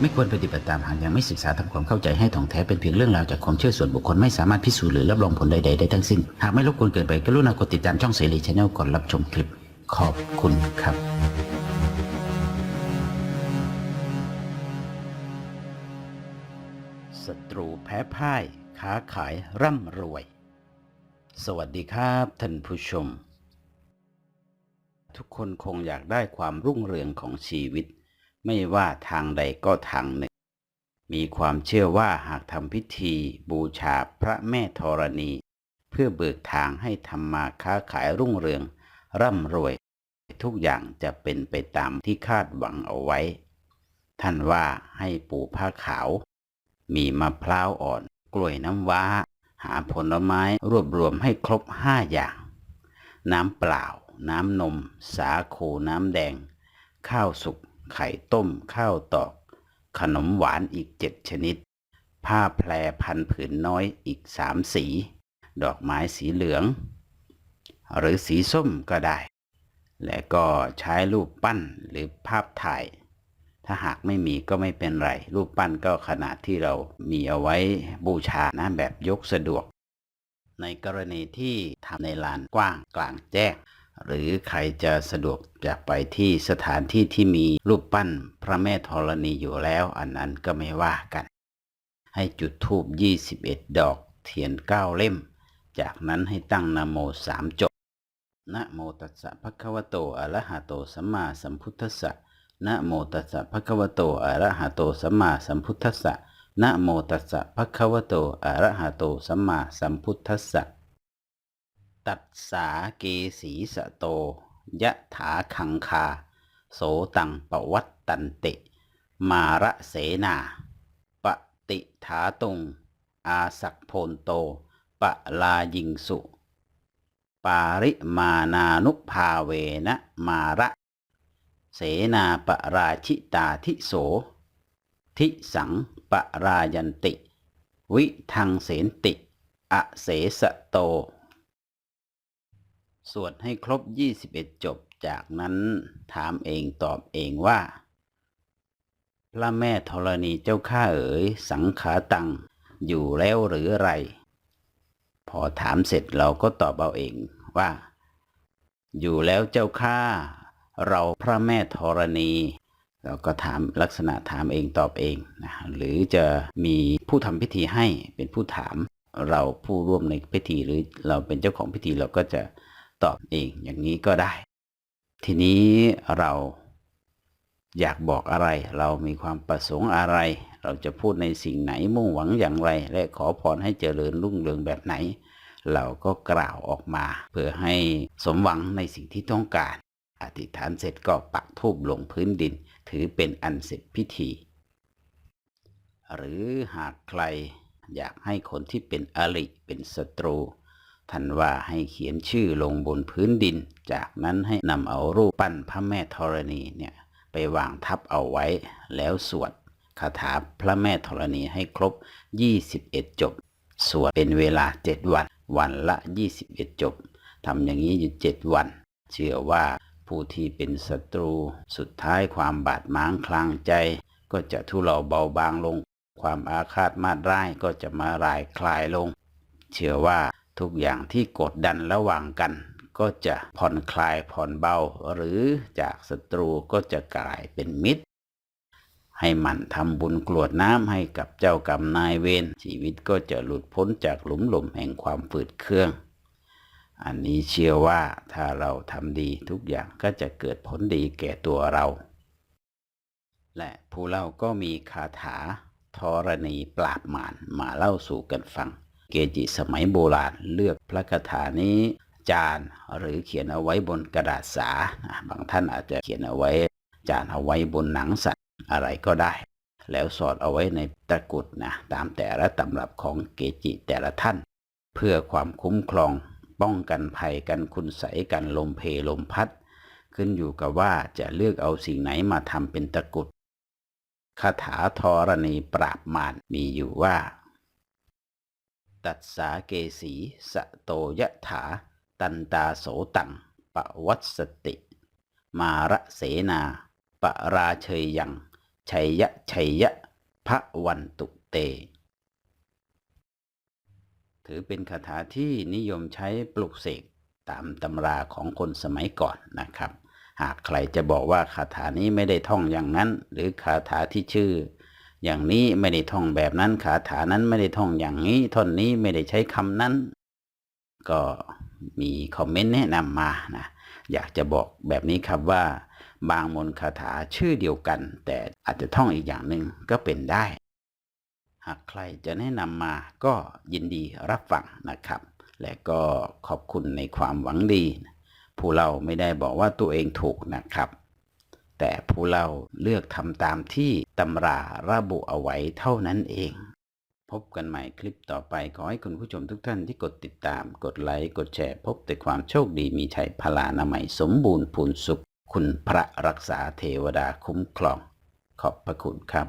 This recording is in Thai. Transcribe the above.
ไม่ควรปฏิบัติตามหากยังไม่ศึกษาทำความเข้าใจให้ถ่องแท้เป็นเพียงเรื่องราวจากความเชื่อส่วนบุคคลไม่สามารถพิสูจน์หรือรับรองผลใดๆได้ทั้งสิ้น หากไม่รบกวนเกินไปกรุณากดติดตามช่องเสรีชาแนลก่อนรับชมคลิป ขอบคุณครับศัตรูแพ้พ่ายค้าขายร่ำรวย สวัสดีครับท่านผู้ชม ทุกคนคงอยากได้ความรุ่งเรืองของชีวิต ไม่ว่าทางใดก็ทางหนึ่ง มีความเชื่อว่าหากทำพิธีบูชาพระแม่ธรณี เพื่อเบิกทางให้ทำมาค้าขายรุ่งเรือง ร่ำรวย ทุกอย่างจะเป็นไปตามที่คาดหวังเอาไว้ ท่านว่าให้ปูผ้าขาว มีมะพร้าวอ่อน กล้วยน้ำว้า หาผลไม้รวบรวมให้ครบห้าอย่าง น้ำเปล่า น้ำนม สาคูน้ำแดง ข้าวสุก ไข่ต้มข้าวตอก ขนมหวานอีกเจ็ดชนิด ผ้าแพรพันผืนน้อยอีกสามสี ดอกไม้สีเหลือง หรือสีส้มก็ได้ และก็ใช้รูปปั้นหรือภาพถ่าย ถ้าหากไม่มีก็ไม่เป็นไร รูปปั้นก็ขนาดที่เรามีเอาไว้บูชานะแบบยกสะดวก ในกรณีที่ทำในลานกว้างกลางแจ้ง หรือใครจะสะดวกจะไปที่สถานที่ที่มีรูปปั้นพระแม่ธรณีอยู่แล้ว อันนั้นก็ไม่ว่ากัน ให้จุดธูป21 ดอก เทียน9เล่ม จากนั้นให้ตั้งนโมสามจบนะโมตัสสะภะคะวะโตอะระหะโตสัมมาสัมพุทธัสสะนะโมตัสสะภะคะวะโตอะระหะโตสัมมาสัมพุทธัสสะนะโมตัสสะภะคะวะโตอะระหะโตสัมมาสัมพุทธัสสะ ตัดสาเกสีสะโต ยะถาคังคา โสตังปวัตตันติ มาระเสนา ปฏิถาตุง อาสักโพนโต ปะลายิงสุ ปาริมานานุภาเวนะมาระเสนาปราชิตาทิโส ทิสังปรายันติ วิทังเสนติ อเสสะโต สวดให้ครบ 21 จบ จากนั้นถามเองตอบเองว่า พระแม่ธรณีเจ้าข้าเอ๋ย สังขาตัง อยู่แล้วหรือไร พอถามเสร็จเราก็ตอบเอาเองว่า อยู่แล้วเจ้าข้าเราพระแม่ธรณีเราก็ถามลักษณะถามเองตอบเองนะหรือจะมีผู้ทำพิธีให้เป็นผู้ถาม เราผู้ร่วมในพิธีหรือเราเป็นเจ้าของพิธีเราก็จะ ตอบเองอย่างนี้ก็ได้ ทีนี้เราอยากบอกอะไร เรามีความประสงค์อะไร เราจะพูดในสิ่งไหนมุ่งหวังอย่างไร และขอพรให้เจริญรุ่งเรืองแบบไหน เราก็กล่าวออกมา เพื่อให้สมหวังในสิ่งที่ต้องการ อธิษฐานเสร็จก็ปักธูปลงพื้นดิน ถือเป็นอันเสร็จพิธี หรือหากใครอยากให้คนที่เป็นอริเป็นศัตรู ท่านว่าให้เขียนชื่อลงบนพื้นดิน จากนั้นให้นำเอารูปปั้นพระแม่ธรณีเนี่ยไปวางทับเอาไว้ แล้วสวดคาถาพระแม่ธรณีให้ครบ 21 จบ สวดเป็นเวลา 7 วัน วันละ 21 จบทำอย่างนี้อยู่ 7 วัน เชื่อว่าผู้ที่เป็นศัตรู สุดท้ายความบาดหมางคลางใจ ก็จะทุเลาเบาบางลง ความอาฆาตมาดร้ายก็จะมาลายคลายลง เชื่อว่า ทุกอย่างที่กดดันระหว่างกัน ก็จะผ่อนคลายผ่อนเบา หรือจากศัตรูก็จะกลายเป็นมิตร ให้มันทำบุญกรวดน้ำให้กับเจ้ากรรมนายเวรชีวิตก็จะหลุดพ้นจากหลุมหลมแห่งความฝืดเครื่อง อันนี้เชื่อว่าถ้าเราทำดีทุกอย่างก็จะเกิดผลดีแก่ตัวเรา และผู้เล่าก็มีคาถาธรณีปราบมารมาเล่าสู่กันฟัง เกจิสมัยโบราณเลือกพระคาถานี้จานหรือเขียนเอาไว้บนกระดาษสา บางท่านอาจจะเขียนเอาไว้ จานเอาไว้บนหนังสัตว์อะไรก็ได้ แล้วสอดเอาไว้ในตะกุดนะตามแต่ละตำรับของเกจิแต่ละท่าน เพื่อความคุ้มครอง ป้องกันภัยกันคุณใสกันลมเพลมพัด ขึ้นอยู่กับว่าจะเลือกเอาสิ่งไหนมาทำเป็นตะกุดคาถาธรณีปราบมารมีอยู่ว่า ตัดสาเกสีสะโตยะถา ตันตาโสตังปวัตสติ มาระเสนาปราเชยยัง ชัยยะชัยยะพระวันตุเต ถือเป็นคาถาที่นิยมใช้ปลุกเสกตามตำราของคนสมัยก่อนนะครับ หากใครจะบอกว่าคาถานี้ไม่ได้ท่องอย่างนั้น หรือคาถาที่ชื่อ อย่างนี้ไม่ได้ท่องแบบนั้นคาถานั้นไม่ได้ท่องอย่างนี้ท่อนนี้ไม่ได้ใช้คำนั้น ก็มีคอมเมนต์แนะนำมานะอยากจะบอกแบบนี้ครับว่า บางมนคาถาชื่อเดียวกัน แต่อาจจะท่องอีกอย่างหนึ่งก็เป็นได้ หากใครจะแนะนำมาก็ยินดีรับฟังนะครับ และก็ขอบคุณในความหวังดี ผู้เราไม่ได้บอกว่าตัวเองถูกนะครับ แต่ผู้เราเลือกทำตามที่ตำราระบุเอาไว้เท่านั้นเอง พบกันใหม่คลิปต่อไป ขอให้คุณผู้ชมทุกท่านที่กดติดตาม กดไลค์ กดแชร์ พบแต่ความโชคดีมีชัยพลานามัยสมบูรณ์พูนสุข คุณพระรักษาเทวดาคุ้มครอง ขอบพระคุณครับ